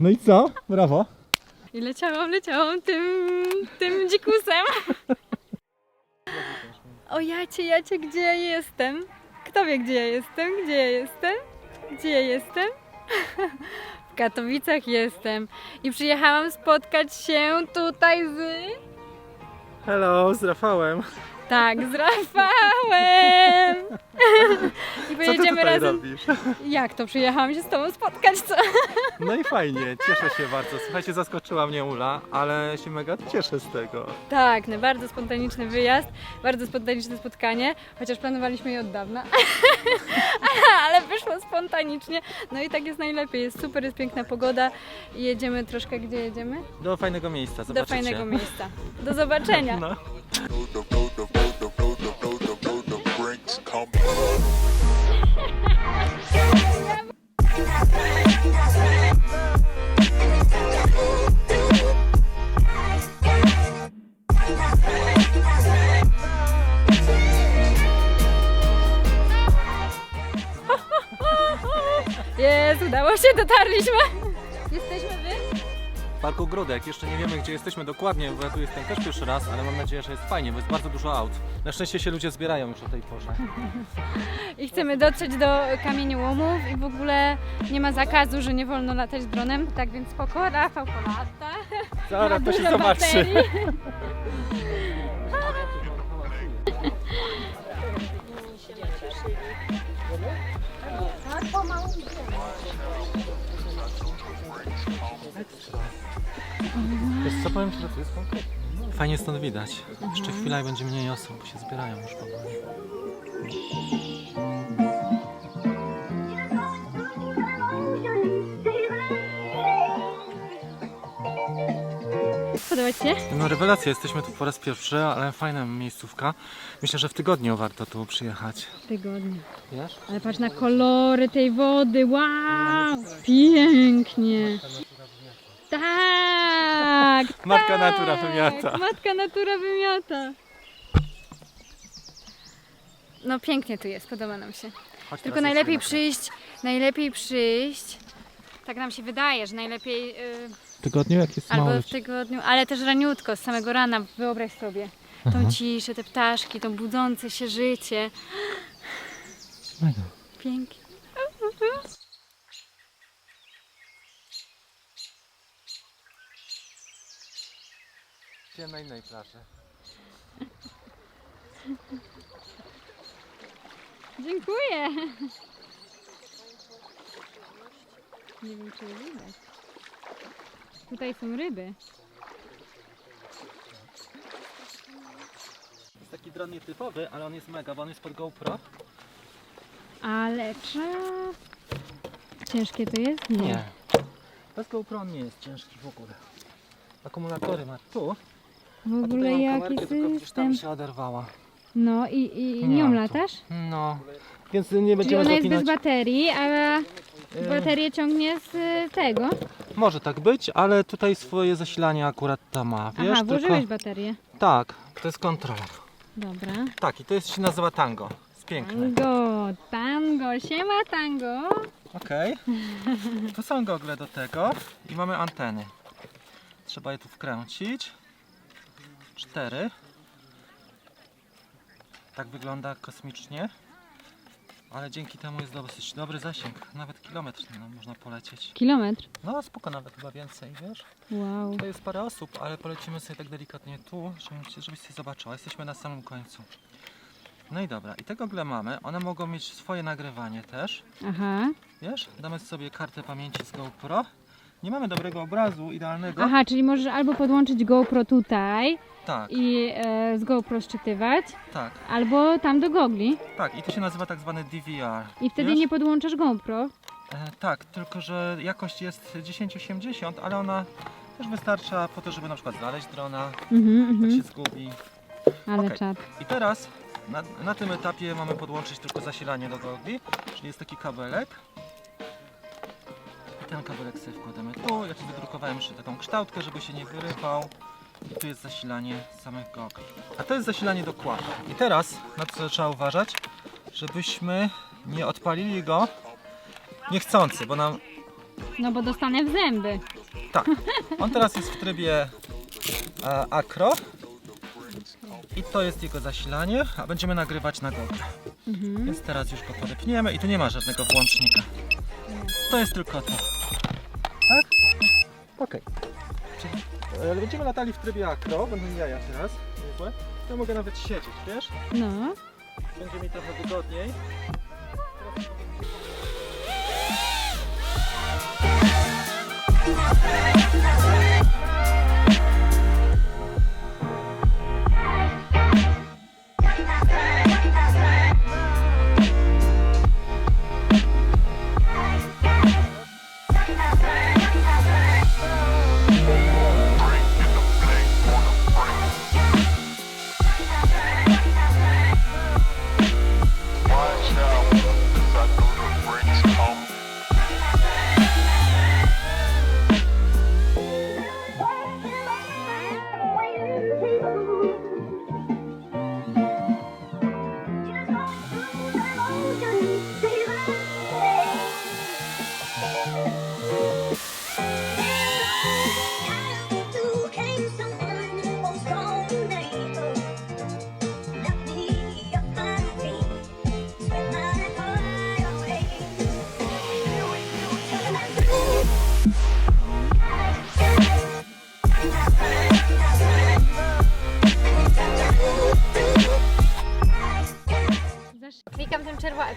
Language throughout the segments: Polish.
No i co? Brawo. I leciałam, leciałam tym, tym dzikusem. O jacie, jacie, gdzie ja jestem? Kto wie, gdzie ja jestem? Gdzie ja jestem? Gdzie ja jestem? W Katowicach jestem. I przyjechałam spotkać się tutaj z... Hello, z Rafałem. Tak, z Rafałem! Razem. robisz? Jak to? Przyjechałam się z tobą spotkać, co? No i fajnie, cieszę się bardzo. Słuchajcie, zaskoczyła mnie Ula, ale się mega cieszę z tego. Tak, no bardzo spontaniczny wyjazd, bardzo spontaniczne spotkanie, chociaż planowaliśmy je od dawna, ale wyszło spontanicznie. No i tak jest najlepiej, jest super, jest piękna pogoda i jedziemy troszkę, gdzie jedziemy? Do fajnego miejsca, Do zobaczycie. fajnego miejsca. Do zobaczenia. No. Jest, udało się, dotarliśmy. Parku Grodek, jeszcze nie wiemy gdzie jesteśmy dokładnie, bo ja tu jestem też pierwszy raz, ale mam nadzieję, że jest fajnie, bo jest bardzo dużo aut. Na szczęście się ludzie zbierają już o tej porze. I chcemy dotrzeć do kamieniołomów i w ogóle nie ma zakazu, że nie wolno latać dronem, tak więc spoko, Rafał polata. Zaraz to się zobaczy. baterii. Wiesz co, powiem Ci, że to jest konkretnie. Fajnie stąd widać. Jeszcze chwila i będzie mniej osób, bo się zbierają już powoli. Podoba Ci się? No rewelacja, jesteśmy tu po raz pierwszy, ale fajna miejscówka. Myślę, że w tygodniu warto tu przyjechać. Tygodnie. Wiesz? Ale patrz na kolory tej wody, wow! Pięknie! Tak! Matka tak, natura wymiata. Matka natura wymiata! No pięknie tu jest, podoba nam się. Chodź Tylko teraz najlepiej jeszcze przyjść, najlepiej przyjść, tak nam się wydaje, że najlepiej yy, W tygodniu jak jest mało albo w tygodniu, ale też raniutko, z samego rana, wyobraź sobie. Tą Aha. ciszę, te ptaszki, to budzące się życie. Mega. Pięknie. Gdzie na innej plaży? Dziękuję. Nie wiem, czy je widać. Tutaj są ryby. jest taki dron nietypowy, ale on jest mega, bo on jest pod GoPro. Ale czas. Ciężkie to jest? Nie. Bez GoPro on nie jest ciężki w ogóle. Akumulatory ma tu. W a ogóle tutaj mam jaki kamerkę, tylko gdzieś tam system. się oderwała. No i, i, i Nie nią tu. latasz? No. Więc nie Czyli będziemy ona jest bez baterii, ale E, baterię ciągnie z y, tego. Może tak być, ale tutaj swoje zasilanie akurat ta ma. Wiesz, Aha, włożyłeś baterię. Tak, to jest kontroler. Dobra. Tak, i to jest, się nazywa tango. Jest piękne. Tango, tango, siema tango. Okej. Tu są gogle do tego i mamy anteny. Trzeba je tu wkręcić. Cztery. Tak wygląda kosmicznie. Ale dzięki temu jest dosyć dobry zasięg. Nawet kilometr no, można polecieć. Kilometr. No spoko, nawet chyba więcej, wiesz? Wow. To jest parę osób, ale polecimy sobie tak delikatnie tu, żebyś, żebyś sobie zobaczyła. Jesteśmy na samym końcu. No i dobra, i te gogle mamy. One mogą mieć swoje nagrywanie też. Aha. Wiesz, damy sobie kartę pamięci z GoPro. Nie mamy dobrego obrazu, idealnego. Aha, czyli możesz albo podłączyć GoPro tutaj Tak, i e, z GoPro szczytywać, tak, albo tam do gogli tak. I to się nazywa tak zwany DVR. i wtedy wiesz? nie podłączasz GoPro. E, tak, tylko że jakość jest 1080, ale ona też wystarcza po to, żeby na przykład znaleźć drona, Mhm, mhm. się zgubi. Ale okej. czad. I teraz na, na tym etapie mamy podłączyć tylko zasilanie do gogli, czyli jest taki kabelek. Ten kabelek sobie wkładamy tu. Ja tu wydrukowałem jeszcze taką kształtkę, żeby się nie wyrywał. I tu jest zasilanie samych gogli. A to jest zasilanie do. I teraz na co trzeba uważać, żebyśmy nie odpalili go niechcący, bo nam No bo dostanę w zęby. Tak. On teraz jest w trybie e, akro. I to jest jego zasilanie, a będziemy nagrywać na GoPro. Mhm. Więc teraz już go podepniemy i tu nie ma żadnego włącznika. To jest tylko to. Tak? Okej. Czyli e, będziemy latali w trybie akro, będą jaja teraz. Niezłe. Ja mogę nawet siedzieć, wiesz? No. Będzie mi trochę wygodniej. Watch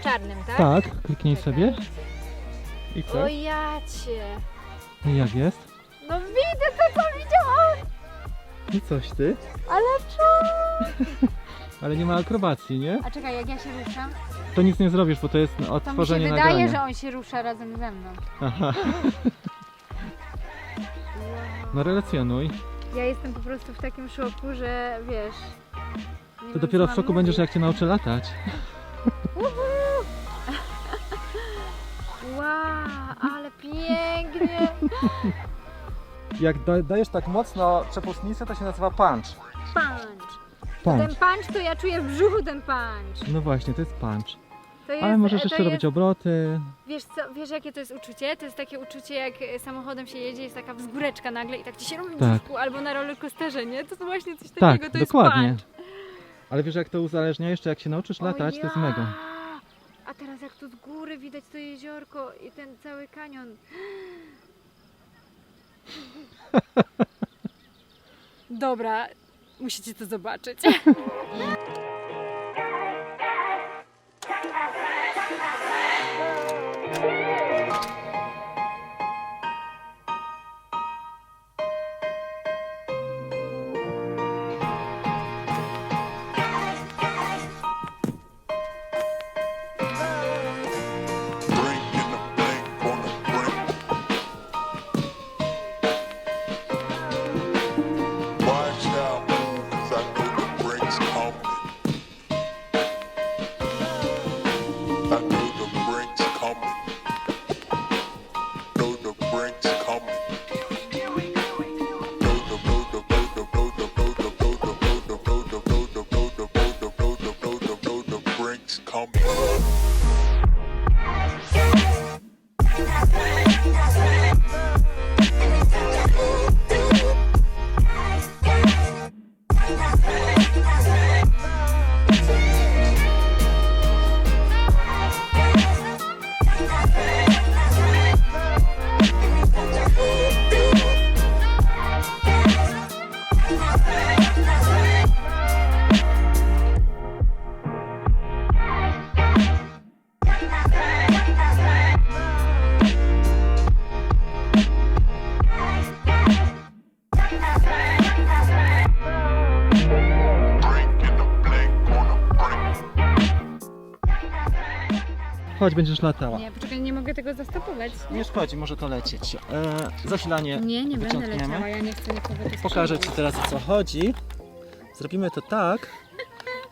czarnym, tak? Tak, kliknij sobie. I co? O jacie. I jak jest? No widzę to, co widziałam. I coś ty. Ale co? Ale nie ma akrobacji, nie? A czekaj, jak ja się ruszam, To nic nie zrobisz, bo to jest to mi się odtworzenie wydaje, nagrania. że on się rusza razem ze mną. Aha. No relacjonuj. Ja jestem po prostu w takim szoku, że wiesz... nie To wiem, dopiero co w mam szoku będziesz, mówić. jak cię nauczę latać. Wow, Jak da, dajesz tak mocno przepustnicę, to się nazywa punch. Punch. Ten punch to ja czuję w brzuchu ten punch. No właśnie, to jest punch. To jest, Ale możesz to jeszcze jest, robić obroty. Wiesz co, wiesz jakie to jest uczucie? To jest takie uczucie jak e, samochodem się jedzie, jest taka wzgóreczka nagle i tak ci się robi w Tak. brzuchu, albo na rollercoasterze, nie? To jest właśnie coś Tak, takiego, to jest dokładnie. punch. Ale wiesz jak to uzależnia jeszcze, jak się nauczysz latać, to jest ja! mega. A teraz jak tu z góry widać to jeziorko i ten cały kanion. Dobra, musicie to zobaczyć. words. Chodź, będziesz latała. Nie, poczekaj, nie mogę tego zastopować. Nie szkodzi, może to lecieć. E, zasilanie Nie, nie będę wyciągniemy. leciała, ja nie chcę nikogo tu Pokażę Ci teraz o co chodzi. Zrobimy to tak,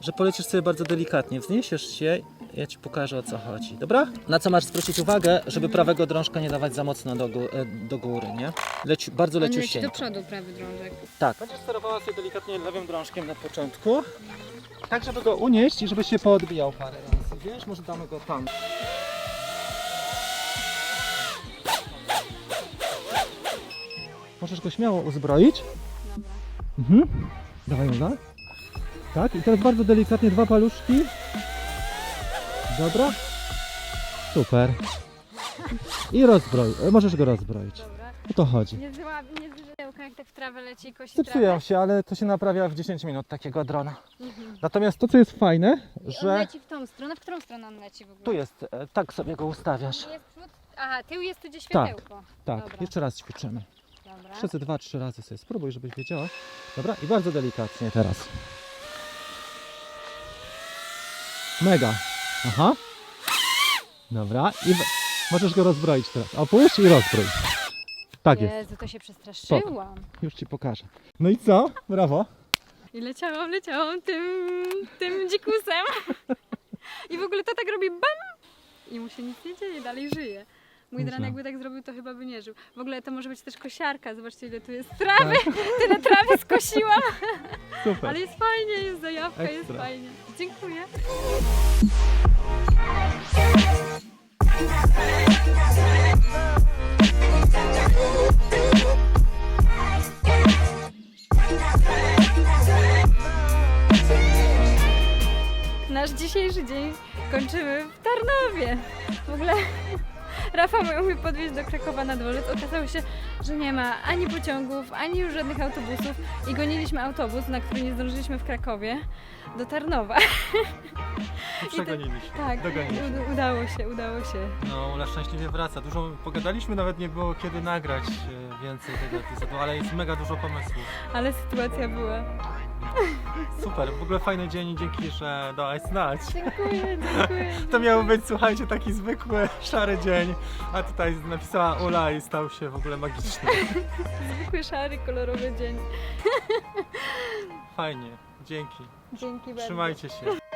że polecisz sobie bardzo delikatnie. Wzniesiesz się, ja Ci pokażę o co chodzi. Dobra? Na co masz zwrócić uwagę, żeby prawego drążka nie dawać za mocno do, gó- e, do góry, nie? Leci, bardzo On leci do leciusieńko. przodu prawy drążek. Tak. Będziesz sterowała sobie delikatnie lewym drążkiem na początku. Tak, żeby go unieść i żeby się poodbijał parę razy. Wiesz, może damy go tam. Możesz go śmiało uzbroić. Dobra. Mhm. Dawaj Ula. Tak, i teraz bardzo delikatnie dwa paluszki. Dobra. Super. I rozbroj. Możesz go rozbroić. O to chodzi. Nie nie jak tak w trawę leci kosi Zepsują trawę. się, ale to się naprawia w 10 minut takiego drona. Mhm. Natomiast to, co jest fajne, I on że leci w tą stronę. W którą stronę on leci w ogóle? tu jest, e, tak sobie go ustawiasz. Jest przód. Aha, tył jest tu gdzie Tak. światełko. Tak, Dobra. jeszcze raz ćwiczymy. Dobra. Wszyscy dwa, trzy razy sobie spróbuj, żebyś wiedziała. Dobra, i bardzo delikatnie teraz. Mega. Aha. Dobra, i w... możesz go rozbroić teraz. Opuść i rozbrój. Tak jest, Jezu, to się przestraszyłam. już ci pokażę. No i co? Brawo. I leciałam, leciałam tym, tym dzikusem. I w ogóle to tak robi bam! I mu się nic nie dzieje, dalej żyje. Mój Nieźle. dran jakby tak zrobił, to chyba by nie żył. W ogóle to może być też kosiarka. Zobaczcie, ile tu jest trawy. Tyle trawy skosiłam. Super. Ale jest fajnie, jest zajawka, jest Ekstra. fajnie. Dziękuję. Kończymy w Tarnowie. W ogóle Rafał miał mnie podwieźć do Krakowa na dworzec. Okazało się, że nie ma ani pociągów, ani już żadnych autobusów i goniliśmy autobus, na który nie zdążyliśmy w Krakowie, do Tarnowa. Przegoniliśmy. Tak, Dogoniliśmy. ud- udało się, udało się. No, Ula szczęśliwie wraca. Dużo pogadaliśmy, nawet nie było kiedy nagrać e, więcej tego epizodu, ale jest mega dużo pomysłów. Ale sytuacja była. Super, w ogóle fajny dzień i dzięki, że dałaś znać. Dziękuję, dziękuję. To miał być, słuchajcie, taki zwykły, szary dzień, a tutaj napisała Ula i stał się w ogóle magiczny. Zwykły, szary, kolorowy dzień. Fajnie, dzięki. Dzięki bardzo. Trzymajcie się.